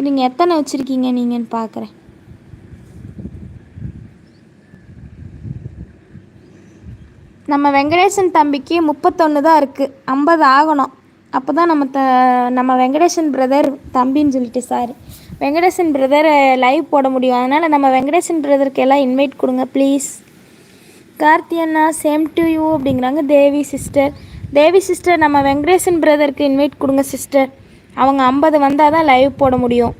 இருங்க எத்தனை வச்சுருக்கீங்க நீங்கன்னு பார்க்குறேன் நம்ம வெங்கடேசன் தம்பிக்கு முப்பத்தொன்று தான் இருக்குது ஐம்பது ஆகணும். அப்போ தான் நம்ம த நம்ம வெங்கடேசன் பிரதர் தம்பின்னு சொல்லிட்டு சார் வெங்கடேசன் பிரதர் லைவ் போட முடியும். அதனால் நம்ம வெங்கடேசன் பிரதருக்கு எல்லாம் இன்வைட் கொடுங்க ப்ளீஸ் கார்த்தி அண்ணா சேம் டு யூ அப்படிங்கிறாங்க. தேவி சிஸ்டர் தேவி சிஸ்டர் நம்ம வெங்கடேசன் பிரதருக்கு இன்வைட் கொடுங்க சிஸ்டர் அவங்க ஐம்பது வந்தால் தான் லைவ் போட முடியும்.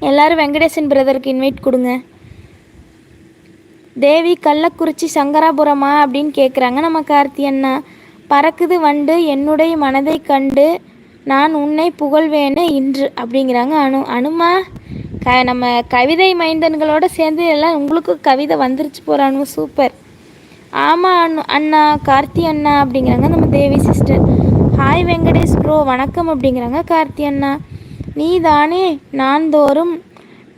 எல்லோரும் வெங்கடேசன் பிரதருக்கு இன்வைட் கொடுங்க. தேவி கள்ளக்குறிச்சி சங்கராபுரமா அப்படின்னு கேட்குறாங்க நம்ம கார்த்தி அண்ணா பறக்குது வண்டு என்னுடைய மனதை கண்டு நான் உன்னை புகழ்வேன்னு இன்று அப்படிங்கிறாங்க அனு அனுமா. க நம்ம கவிதை மைந்தன்களோட சேர்ந்து எல்லாம் உங்களுக்கு கவிதை வந்துருச்சு போகிறானு சூப்பர் ஆமாம் அண்ணு அண்ணா கார்த்தி அண்ணா அப்படிங்கிறாங்க நம்ம Devi sister hi Venkatesh bro வணக்கம் அப்படிங்கிறாங்க கார்த்தி அண்ணா. நீ தானே நான் தோறும்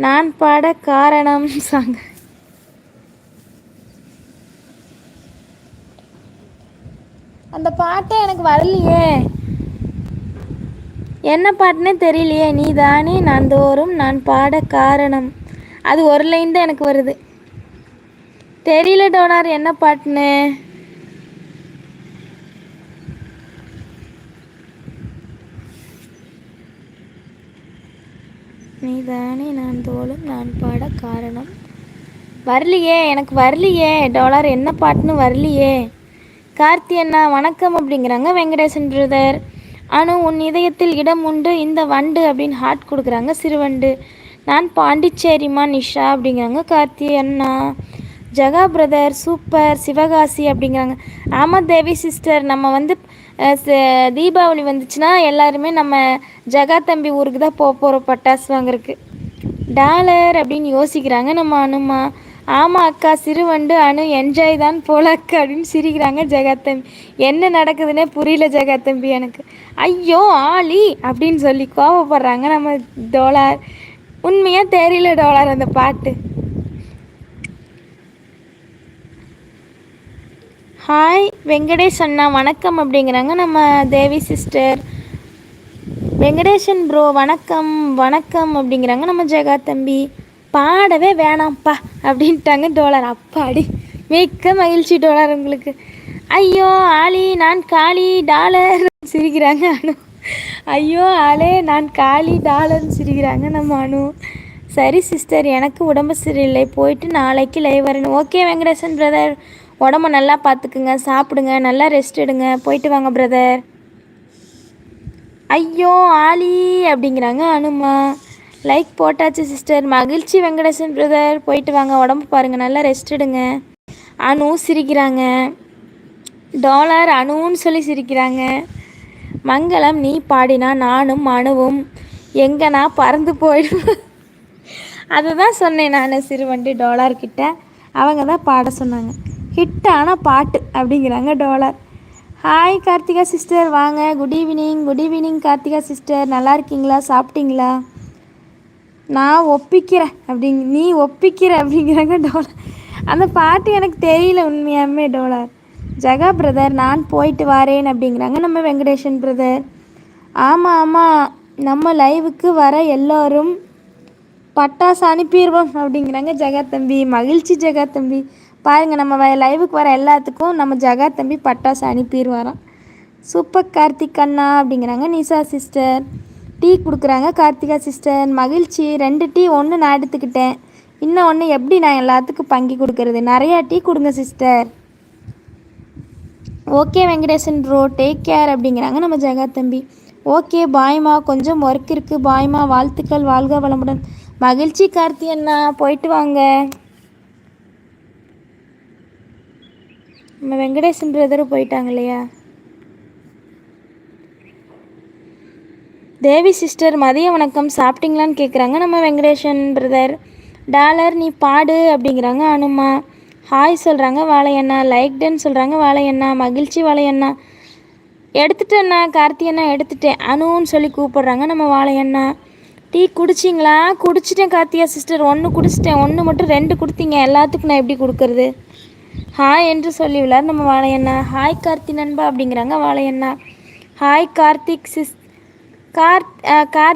நான் பாட காரணம் சாங்க. அந்த பாட்டே எனக்கு வரலையே. என்ன பாட்டுனே தெரியலையே. நீ தானே நான் தோறும் நான் பாட காரணம். அது ஒரு லைன் தான் எனக்கு வருது. தெரியல டோனார் என்ன பாட்டுன்னு நீ தானே நான் தோளும் நான் பாட காரணம். வரலையே எனக்கு வரலையே டாலர் என்ன பாட்டுன்னு வரலையே. கார்த்தி அண்ணா வணக்கம் அப்படிங்கிறாங்க வெங்கடேசன் பிரதர். அணு உன் இதயத்தில் இடம் உண்டு இந்த வண்டு அப்படின்னு ஹார்ட் கொடுக்குறாங்க சிறுவண்டு. நான் பாண்டிச்சேரிமா நிஷா அப்படிங்கிறாங்க கார்த்தி அண்ணா. ஜகா பிரதர் சூப்பர் சிவகாசி அப்படிங்கிறாங்க. ஆமாம் தேவி சிஸ்டர் நம்ம வந்து தீபாவளி வந்துச்சுன்னா எல்லாருமே நம்ம ஜெகா தம்பி ஊருக்கு தான் போக போகிறோம் பட்டாசு வாங்குறதுக்கு. டாலர் அப்படின்னு யோசிக்கிறாங்க. நம்ம அனுமா ஆமாம் அக்கா சிறுவண்டு அணு என்ஜாய் தான் போல அக்கா அப்படின்னு சிரிக்கிறாங்க ஜெகாத்தம்பி என்ன நடக்குதுன்னே புரியல ஜெகாத்தம்பி எனக்கு. ஐயோ ஆலி அப்படின்னு சொல்லி கோவப்படுறாங்க. நம்ம டோலார் உண்மையாக தெரியல டோலார் அந்த பாட்டு. ஹாய் வெங்கடேஷ் அண்ணா வணக்கம் அப்படிங்கிறாங்க நம்ம தேவி சிஸ்டர் வெங்கடேஷன் ப்ரோ வணக்கம் வணக்கம் அப்படிங்கிறாங்க நம்ம ஜெகா தம்பி. பாடவே வேணாம்ப்பா அப்படின்ட்டாங்க டோலர் அப்பாடி மிக்க மகிழ்ச்சி டோலர் உங்களுக்கு. ஐயோ ஆலி நான் காளி டாலர் சிரிக்கிறாங்க அனு. ஐயோ ஆலே நான் காளி டாலர்னு சிரிக்கிறாங்க நம்ம அனு. சரி சிஸ்டர் எனக்கு உடம்பு சரியில்லை. போயிட்டு நாளைக்கு லைவ் வரணும். ஓகே வெங்கடேசன் பிரதர் உடம்ப நல்லா பார்த்துக்குங்க சாப்பிடுங்க நல்லா ரெஸ்ட் எடுங்க. போயிட்டு வாங்க பிரதர் ஐயோ ஆலி அப்படிங்கிறாங்க அனுமா. லைக் போட்டாச்சு சிஸ்டர் மகிழ்ச்சி வெங்கடேசன் பிரதர் போயிட்டு வாங்க உடம்பு பாருங்கள் நல்லா ரெஸ்ட் எடுங்க. அணு சிரிக்கிறாங்க. டாலர் அணுன்னு சொல்லி சிரிக்கிறாங்க. மங்களம் நீ பாடினா நானும் அணுவும். எங்கன்னா பறந்து போயிடுவேன் அதை தான் சொன்னேன் நான் சிறுவண்டி டாலர்கிட்ட அவங்க தான் பாட சொன்னாங்க. ஹிட்டான பாட்டு அப்படிங்கிறாங்க டோலர். ஹாய் கார்த்திகா சிஸ்டர் வாங்க. Good evening good evening Karthika sister நல்லா இருக்கீங்களா? சாப்பிட்டீங்களா? நான் ஒப்பிக்கிறேன் அப்படிங்க நீ ஒப்பிக்கிற அப்படிங்கிறாங்க டோலர். அந்த பாட்டு எனக்கு தெரியல உண்மையாமே டோலர். ஜெகா பிரதர் நான் போயிட்டு வரேன் அப்படிங்கிறாங்க நம்ம வெங்கடேஷன் பிரதர் ஆமாம் ஆமாம் நம்ம லைவுக்கு வர எல்லோரும் பட்டாசு அனுப்பிடுவோம் அப்படிங்கிறாங்க ஜெகா தம்பி. மகிழ்ச்சி ஜெகா தம்பி. பாருங்கள் நம்ம லைவுக்கு வர எல்லாத்துக்கும் நம்ம ஜெகா தம்பி பட்டாசு அனுப்பிடுவாராம் சூப்பர் கார்த்திக் அண்ணா அப்படிங்கிறாங்க நிஷா சிஸ்டர் டீ கொடுக்குறாங்க கார்த்திகா சிஸ்டர் மகிழ்ச்சி ரெண்டு டீ ஒன்று நான் எடுத்துக்கிட்டேன். இன்னும் ஒன்று எப்படி நான் எல்லாத்துக்கும் பங்கி கொடுக்கறது? நிறையா டீ கொடுங்க sister okay Venkatesan bro take care அப்படிங்கிறாங்க நம்ம ஜெகா தம்பி. ஓகே பாய்மா கொஞ்சம் ஒர்க் இருக்குது பாய்மா வாழ்த்துக்கள் வாழ்க வளமுடன். மகிழ்ச்சி கார்த்தி அண்ணா. போயிட்டு வாங்க. நம்ம வெங்கடேசன் பிரதரும் போயிட்டாங்க இல்லையா தேவி சிஸ்டர் மதிய வணக்கம். சாப்பிட்டீங்களான்னு கேட்குறாங்க நம்ம வெங்கடேஷன் பிரதர் டாலர் நீ பாடு அப்படிங்கிறாங்க அனுமா. ஹாய் சொல்கிறாங்க வாழையண்ணா. லைக்டன்னு சொல்கிறாங்க வாழையண்ணா. மகிழ்ச்சி வாழையண்ணா. எடுத்துட்டேண்ணா கார்த்தியண்ணா எடுத்துட்டேன். அணுன்னு சொல்லி கூப்பிட்றாங்க நம்ம வாழையண்ணா. டீ குடிச்சிங்களா? குடிச்சிட்டேன் கார்த்தியா சிஸ்டர் ஒன்று குடிச்சிட்டேன். ஒன்று மட்டும் ரெண்டு கொடுத்தீங்க. எல்லாத்துக்கும் நான் எப்படி கொடுக்குறது? ஹாய் என்று சொல்லி நம்ம வாழையண்ணா. ஹாய் கார்த்தி நண்பா அப்படிங்கிறாங்க வாழையண்ணா. ஹாய் கார்த்திக் சிஸ் கார்த் கார்த்